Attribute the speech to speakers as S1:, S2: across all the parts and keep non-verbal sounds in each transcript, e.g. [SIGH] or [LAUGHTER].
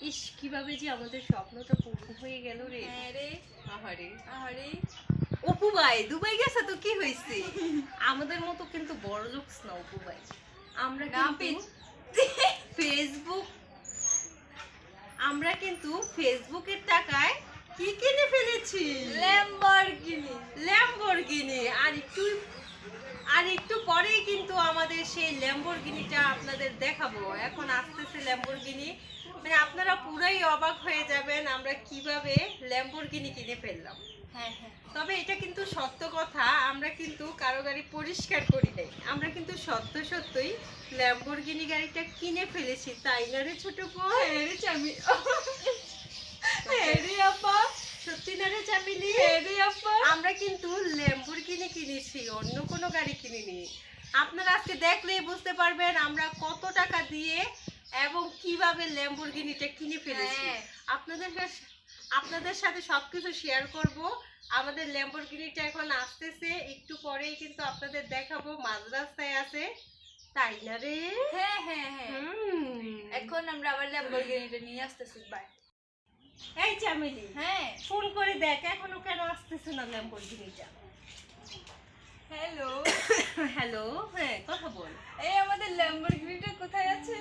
S1: ইস কীভাবে যে আমাদের স্বপ্নটা পূর্ণ হয়ে গেল রে।
S2: হ্যাঁ রে।
S1: আহারে।
S2: আরে
S1: অপু ভাই দুবাই গেছে তো কি হয়েছে? [LAUGHS] আমাদের মতো কিন্তু বড় লোক না অপু ভাই। আমরা কিন্তু ফেসবুক [LAUGHS] আমরা কিন্তু ফেসবুকের টাকায় কি কিনে ফেলেছি?
S2: ল্যাম্বরগিনি
S1: ল্যাম্বরগিনি আর একটু পরেই কিন্তু আমাদের সেই ল্যাম্বরগিনিটা আপনাদের দেখাবো। এখন আসতেছে ল্যাম্বরগিনি মানে আপনারা পুরাই অবাক হয়ে যাবেন আমরা কীভাবে ল্যাম্বরগিনি কিনে ফেললাম।
S2: হ্যাঁ হ্যাঁ।
S1: তবে এটা কিন্তু সত্য কথা আমরা কিন্তু কারও গাড়ি পরিষ্কার করি নাই। আমরা কিন্তু সত্য সত্যই ল্যাম্বরগিনি গাড়িটা কিনে ফেলেছি তাই না রে ছোট বোন
S2: হ্যাঁ রে চামি হ্যাঁ রে আপা
S1: সত্যি না রে চামিলি
S2: হ্যাঁ রে আপা
S1: আমরা কিন্তু ল্যাম্বরগিনি কিনেছি অন্য কোনো গাড়ি কিনিনি। আপনারা আজকে দেখলেই বুঝতে পারবেন আমরা কত টাকা দিয়ে এবং কীভাবে ল্যাম্বরগিনিটা কিনে ফেলেছি।
S2: হ্যাঁ।
S1: আপনাদের সাথে আপনাদের সাথে সবকিছু শেয়ার করব। আমাদের ল্যাম্বরগিনিটা এখন আসতেছে একটু পরেই কিন্তু আপনাদের দেখাবো মাঝ রাস্তায় আছে। তাই না রে?
S2: হ্যাঁ হ্যাঁ হ্যাঁ।
S1: হুম।
S2: এখন আমরা আবার ল্যাম্বরগিনিটা নিয়ে আসতেছি বাই।
S1: এই চামিলি
S2: হ্যাঁ।
S1: ফোন করে দেখ এখনও কেন আসতেছে না ল্যাম্বরগিনিটা
S2: হ্যালো
S1: হ্যালো [COUGHS] হ্যাঁ কথা বল।
S2: এই আমাদের ল্যাম্বরগিনিটা কোথায় আছে?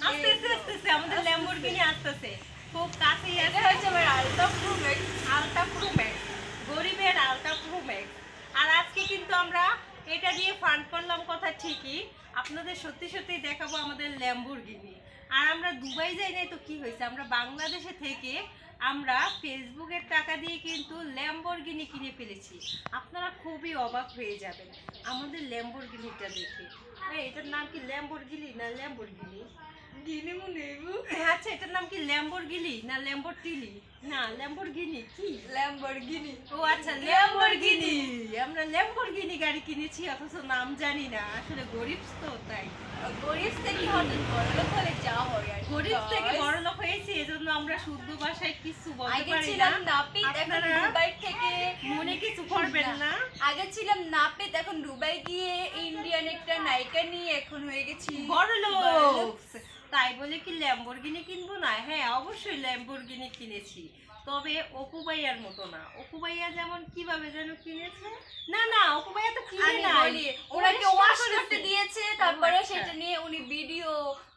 S1: আসতেছে আসতেছে আমাদের ল্যাম্বরগিনি আসতেছে। খুব কাছেই
S2: এটা হচ্ছে আমার আলতা প্রো ম্যাক্স
S1: প্রো ম্যাক্স গরিবের আলটা প্রো ম্যাক্স আর আজকে কিন্তু আমরা এটা দিয়ে ফান্ড করলাম কথা ঠিকই। আপনাদের সত্যি সত্যি দেখাবো আমাদের ল্যাম্বরগিনি আর আমরা দুবাই যাই নাই তো কি হয়েছে? আমরা বাংলাদেশে থেকে আমরা ফেসবুকের টাকা দিয়ে কিন্তু ল্যাম্বরগিনি কিনে ফেলেছি। আপনারা খুবই অবাক হয়ে যাবেন আমাদের ল্যাম্বরগিনিটা দেখে। এই, এটার নাম কি ল্যাম্বরগিনি না ল্যাম্বরগিনি
S2: গিনি মুনেবু
S1: আচ্ছা এটার নাম কি ল্যাম্বরগিনি না ল্যাম্বরটিলি না ল্যাম্বরগিনি কি?
S2: ল্যাম্বরগিনি
S1: ও আচ্ছা ল্যাম্বরগিনি আমরা ল্যাম্বরগিনি গাড়ি কিনেছি অথচ নাম জানি না। আসলে গরিব তো তাই।
S2: গরিব থেকে হঠাৎ বড়লোক হলে যা হয়
S1: গরিব থেকে শুদ্ধ ভাষায় কিছু বলতে
S2: আগে
S1: পারি
S2: ছিলাম
S1: না।
S2: নাপিত এখন দুবাই থেকে
S1: মনে কিছু করবেন না।
S2: আগে ছিলাম নাপিত এখন দুবাই গিয়ে ইন্ডিয়ান একটা নায়িকা নিয়ে এখন হয়ে গেছি
S1: বড় লোক তাই বলে কি ল্যাম্বরগিনি কিনবো না? হ্যাঁ অবশ্যই ল্যাম্বরগিনি কিনেছি। তবে অপু ভাইয়ার মতো না। অপু ভাইয়া যেমন কীভাবে যেন কিনেছে? না না অপু ভাইয়া তো কিনে না
S2: ওনাকে ওয়াশ করতে দিয়েছে তারপরে
S1: আচ্ছা।
S2: সেটা নিয়ে উনি ভিডিও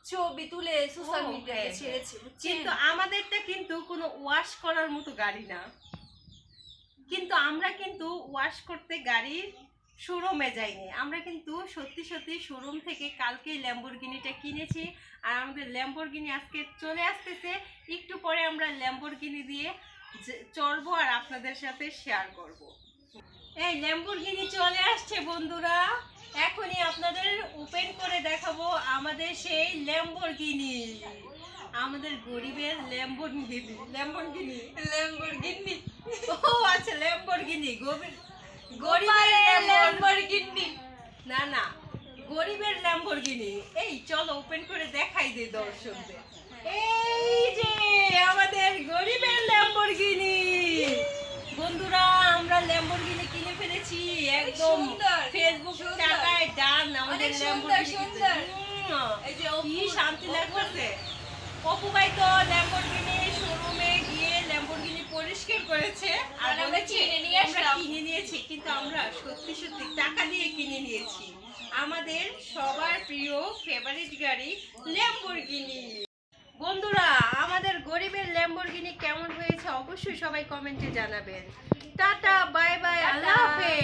S2: ছবি তুলে সোশ্যাল মিডিয়ায়
S1: হ্যাঁ,
S2: ছেড়েছে
S1: কিন্তু আমাদেরটা কিন্তু কোনো ওয়াশ করার মতো গাড়ি না। কিন্তু আমরা কিন্তু ওয়াশ করতে গাড়ির শোরুমে যাইনি। আমরা কিন্তু সত্যি সত্যি শোরুম থেকে কালকেই ল্যাম্বরগিনিটা কিনেছি। আর আমাদের ল্যাম্বরগিনি আজকে চলে আসতেছে। একটু পরে আমরা ল্যাম্বরগিনি দিয়ে চড়বো আর আপনাদের সাথে শেয়ার করব। এই ল্যাম্বরগিনি চলে আসছে বন্ধুরা। এখনই আপনাদের ওপেন করে দেখাবো আমাদের সেই ল্যাম্বরগিনি আমাদের গরিবের ল্যাম্বরগিনি ল্যাম্বরগিনি
S2: ল্যাম্বরগিনি
S1: ও আচ্ছা ল্যাম্বরগিনি গরিব
S2: গোপালের
S1: গরিবের
S2: ল্যাম্বরগিনি
S1: না না গরিবের ল্যাম্বরগিনি এই চলো ওপেন করে দেখাই দে দর্শকদের। এই যে আমাদের গরিবের ল্যাম্বরগিনি বন্ধুরা আমরা ল্যাম্বরগিনি কিনে ফেলেছি একদম ফেসবুক টাকায় ডান আমাদের ল্যাম্বরগিনি
S2: এই যে
S1: কি শান্তি লাগতেছে। অপু ভাই তো ল্যাম্বরগিনি আর
S2: আর আমরা কিনে নিয়ে
S1: আমরা কিনে নিয়েছি কিন্তু আমরা সত্যি সত্যি টাকা দিয়ে কিনে নিয়েছি। আমাদের সবার প্রিয় ফেভারিট গাড়ি ল্যাম্বরগিনি বন্ধুরা আমাদের গরিবের ল্যাম্বরগিনি কেমন হয়েছে অবশ্যই সবাই কমেন্টে জানাবেন। টাটা বাই বাই আল্লাহ হাফেজ।